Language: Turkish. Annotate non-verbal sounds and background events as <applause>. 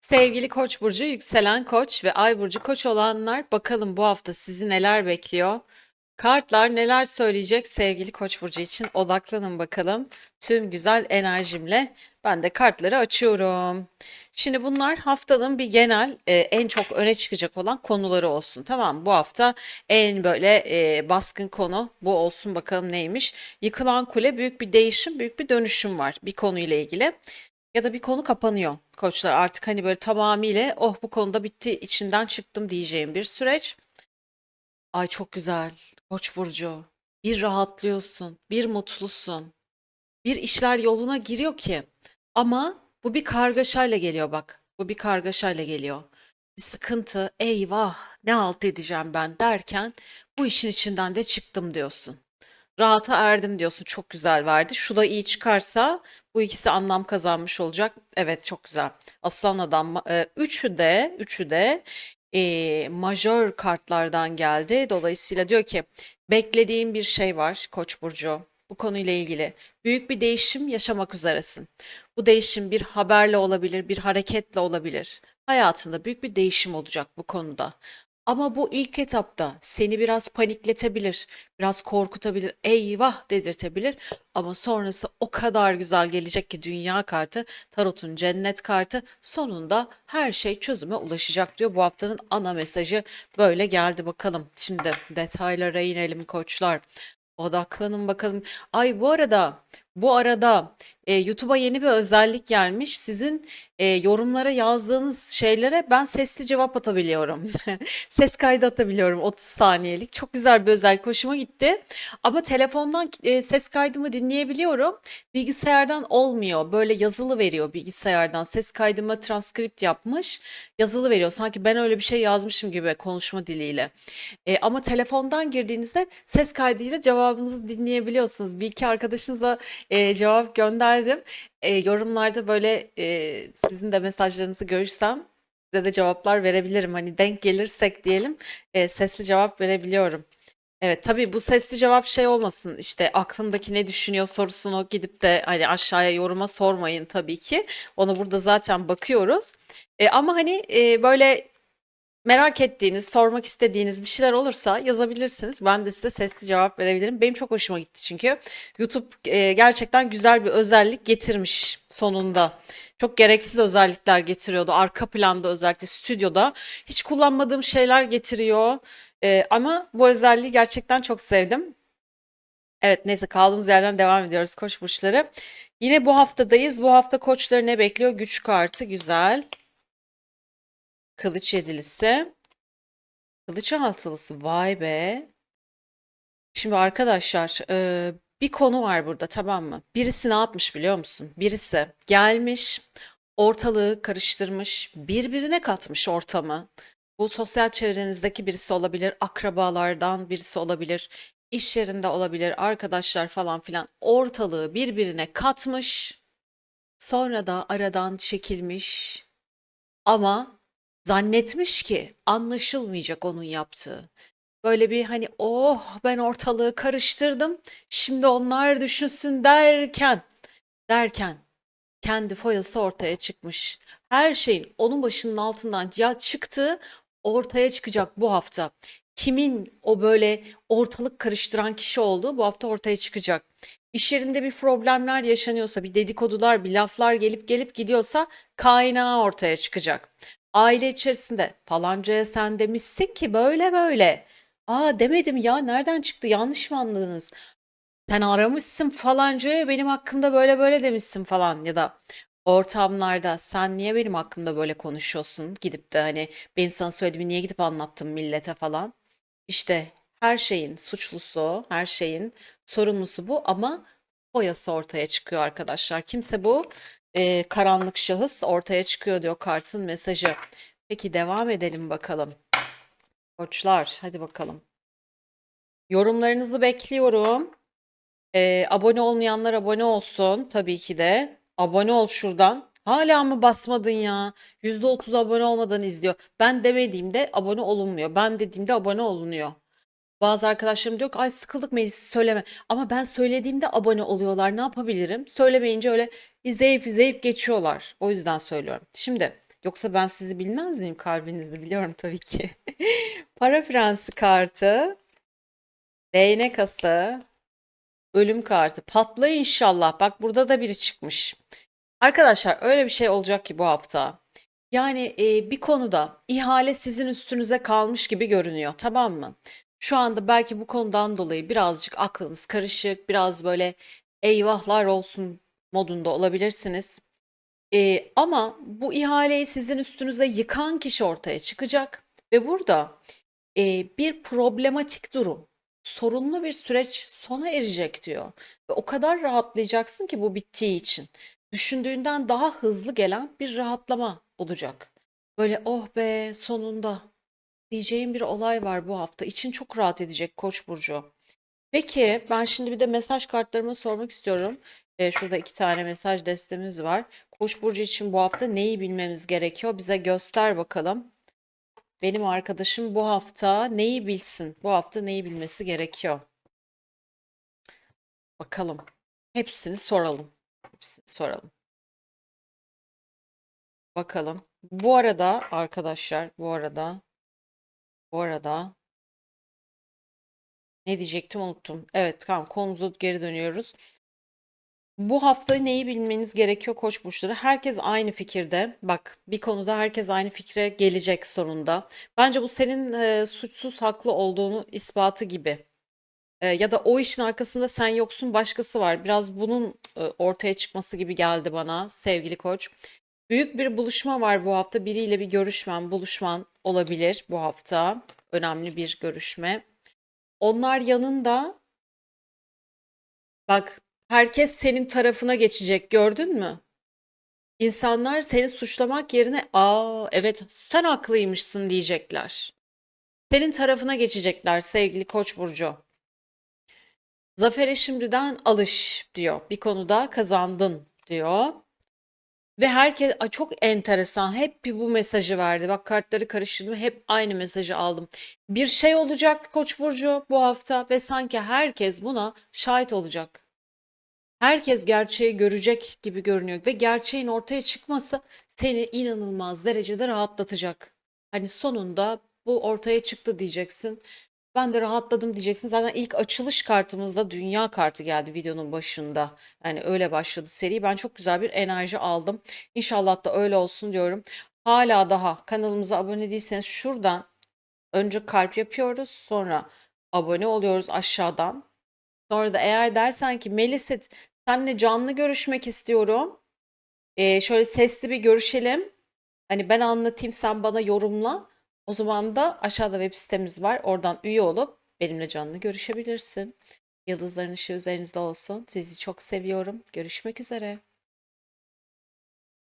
Sevgili Koç burcu, yükselen Koç ve Ay burcu Koç olanlar bakalım bu hafta sizi neler bekliyor? Kartlar neler söyleyecek sevgili Koç burcu için odaklanın bakalım. Tüm güzel enerjimle ben de kartları açıyorum. Şimdi bunlar haftanın bir genel e, en çok öne çıkacak olan konuları olsun. Tamam? Bu hafta en böyle e, baskın konu bu olsun bakalım neymiş? Yıkılan kule büyük bir değişim, büyük bir dönüşüm var bir konuyla ilgili. Ya da bir konu kapanıyor koçlar artık hani böyle tamamıyla oh bu konuda bitti içinden çıktım diyeceğim bir süreç. Ay çok güzel Koç burcu. Bir rahatlıyorsun, bir mutlusun. Bir işler yoluna giriyor ki. Ama bu bir kargaşayla geliyor bak. Bu bir kargaşayla geliyor. Bir sıkıntı, eyvah ne halt edeceğim ben derken bu işin içinden de çıktım diyorsun. Rahata erdim diyorsun. Çok güzel verdi. Şu da iyi çıkarsa bu ikisi anlam kazanmış olacak. Evet çok güzel. Aslan adam e, üçü de üçü de e, majör kartlardan geldi. Dolayısıyla diyor ki beklediğim bir şey var Koç burcu. Bu konuyla ilgili büyük bir değişim yaşamak üzeresin. Bu değişim bir haberle olabilir, bir hareketle olabilir. Hayatında büyük bir değişim olacak bu konuda. Ama bu ilk etapta seni biraz panikletebilir, biraz korkutabilir, eyvah dedirtebilir. Ama sonrası o kadar güzel gelecek ki dünya kartı, tarotun cennet kartı sonunda her şey çözüme ulaşacak diyor. Bu haftanın ana mesajı böyle geldi bakalım. Şimdi detaylara inelim koçlar. Odaklanın bakalım. Ay bu arada bu arada e, YouTube'a yeni bir özellik gelmiş. Sizin e, yorumlara yazdığınız şeylere ben sesli cevap atabiliyorum. <laughs> Ses kaydı atabiliyorum 30 saniyelik. Çok güzel bir özellik. Hoşuma gitti. Ama telefondan e, ses kaydımı dinleyebiliyorum. Bilgisayardan olmuyor. Böyle yazılı veriyor bilgisayardan. Ses kaydımı transkript yapmış. Yazılı veriyor. Sanki ben öyle bir şey yazmışım gibi konuşma diliyle. E, ama telefondan girdiğinizde ses kaydıyla cevabınızı dinleyebiliyorsunuz. Bir iki arkadaşınıza e, cevap gönderdim. E, yorumlarda böyle e, sizin de mesajlarınızı görürsem size de cevaplar verebilirim. Hani denk gelirsek diyelim e, sesli cevap verebiliyorum. Evet tabii bu sesli cevap şey olmasın işte aklındaki ne düşünüyor sorusunu gidip de hani aşağıya yoruma sormayın tabii ki. Onu burada zaten bakıyoruz. E, ama hani e, böyle merak ettiğiniz, sormak istediğiniz bir şeyler olursa yazabilirsiniz. Ben de size sesli cevap verebilirim. Benim çok hoşuma gitti çünkü YouTube e, gerçekten güzel bir özellik getirmiş sonunda. Çok gereksiz özellikler getiriyordu. Arka planda özellikle stüdyoda hiç kullanmadığım şeyler getiriyor. E, ama bu özelliği gerçekten çok sevdim. Evet neyse kaldığımız yerden devam ediyoruz koç burçları. Yine bu haftadayız. Bu hafta koçları ne bekliyor? Güç kartı güzel. Kılıç yedilisi. Kılıç altılısı. Vay be. Şimdi arkadaşlar e, bir konu var burada tamam mı? Birisi ne yapmış biliyor musun? Birisi gelmiş ortalığı karıştırmış birbirine katmış ortamı. Bu sosyal çevrenizdeki birisi olabilir, akrabalardan birisi olabilir, iş yerinde olabilir, arkadaşlar falan filan ortalığı birbirine katmış. Sonra da aradan çekilmiş. Ama zannetmiş ki anlaşılmayacak onun yaptığı. Böyle bir hani oh ben ortalığı karıştırdım. Şimdi onlar düşünsün derken derken kendi foyası ortaya çıkmış. Her şeyin onun başının altından ya çıktığı ortaya çıkacak bu hafta. Kimin o böyle ortalık karıştıran kişi olduğu bu hafta ortaya çıkacak. İş yerinde bir problemler yaşanıyorsa, bir dedikodular, bir laflar gelip gelip gidiyorsa kaynağı ortaya çıkacak. Aile içerisinde falancaya sen demişsin ki böyle böyle. Aa demedim ya nereden çıktı yanlış mı anladınız? Sen aramışsın falancaya benim hakkımda böyle böyle demişsin falan ya da ortamlarda sen niye benim hakkımda böyle konuşuyorsun gidip de hani benim sana söylediğimi niye gidip anlattın millete falan. İşte her şeyin suçlusu, her şeyin sorumlusu bu ama boyası ortaya çıkıyor arkadaşlar. Kimse bu e, karanlık şahıs ortaya çıkıyor diyor kartın mesajı. Peki devam edelim bakalım. Koçlar hadi bakalım. Yorumlarınızı bekliyorum. E, abone olmayanlar abone olsun tabii ki de. Abone ol şuradan. Hala mı basmadın ya? %30 abone olmadan izliyor. Ben demediğimde abone olunmuyor. Ben dediğimde abone olunuyor. Bazı arkadaşlarım diyor ki ay sıkıldık Melis söyleme. Ama ben söylediğimde abone oluyorlar. Ne yapabilirim? Söylemeyince öyle izleyip izleyip geçiyorlar. O yüzden söylüyorum. Şimdi Yoksa ben sizi bilmez miyim? Kalbinizi biliyorum tabii ki. <laughs> Para Prensi kartı, değnek ası, ölüm kartı. Patla inşallah. Bak burada da biri çıkmış. Arkadaşlar öyle bir şey olacak ki bu hafta. Yani e, bir konuda ihale sizin üstünüze kalmış gibi görünüyor, tamam mı? Şu anda belki bu konudan dolayı birazcık aklınız karışık, biraz böyle eyvahlar olsun modunda olabilirsiniz. E, ama bu ihaleyi sizin üstünüze yıkan kişi ortaya çıkacak ve burada e, bir problematik durum, sorunlu bir süreç sona erecek diyor. Ve o kadar rahatlayacaksın ki bu bittiği için. Düşündüğünden daha hızlı gelen bir rahatlama olacak. Böyle oh be sonunda diyeceğim bir olay var bu hafta. İçin çok rahat edecek Koç burcu. Peki ben şimdi bir de mesaj kartlarımı sormak istiyorum. Ee, şurada iki tane mesaj destemiz var. Koç burcu için bu hafta neyi bilmemiz gerekiyor? Bize göster bakalım. Benim arkadaşım bu hafta neyi bilsin? Bu hafta neyi bilmesi gerekiyor? Bakalım. Hepsini soralım. Hepsini soralım. Bakalım. Bu arada arkadaşlar, bu arada, bu arada ne diyecektim unuttum. Evet, tamam konumuza geri dönüyoruz. Bu hafta neyi bilmeniz gerekiyor koç burçları? Herkes aynı fikirde. Bak, bir konuda herkes aynı fikre gelecek sonunda. Bence bu senin e, suçsuz haklı olduğunu ispatı gibi. E, ya da o işin arkasında sen yoksun, başkası var. Biraz bunun e, ortaya çıkması gibi geldi bana sevgili koç. Büyük bir buluşma var bu hafta. Biriyle bir görüşmen, buluşman olabilir bu hafta. Önemli bir görüşme. Onlar yanında bak herkes senin tarafına geçecek gördün mü? İnsanlar seni suçlamak yerine aa evet sen haklıymışsın diyecekler. Senin tarafına geçecekler sevgili Koç burcu. Zafere şimdiden alış diyor. Bir konuda kazandın diyor. Ve herkes çok enteresan. Hep bu mesajı verdi. Bak kartları karıştırdım. Hep aynı mesajı aldım. Bir şey olacak Koç burcu bu hafta ve sanki herkes buna şahit olacak. Herkes gerçeği görecek gibi görünüyor ve gerçeğin ortaya çıkması seni inanılmaz derecede rahatlatacak. Hani sonunda bu ortaya çıktı diyeceksin. Ben de rahatladım diyeceksin. Zaten ilk açılış kartımızda dünya kartı geldi videonun başında. Yani öyle başladı seri. Ben çok güzel bir enerji aldım. İnşallah da öyle olsun diyorum. Hala daha kanalımıza abone değilseniz şuradan önce kalp yapıyoruz. Sonra abone oluyoruz aşağıdan. Sonra da eğer dersen ki Melisit seninle canlı görüşmek istiyorum. Ee, şöyle sesli bir görüşelim. Hani ben anlatayım sen bana yorumla. O zaman da aşağıda web sitemiz var. Oradan üye olup benimle canlı görüşebilirsin. Yıldızların ışığı üzerinizde olsun. Sizi çok seviyorum. Görüşmek üzere.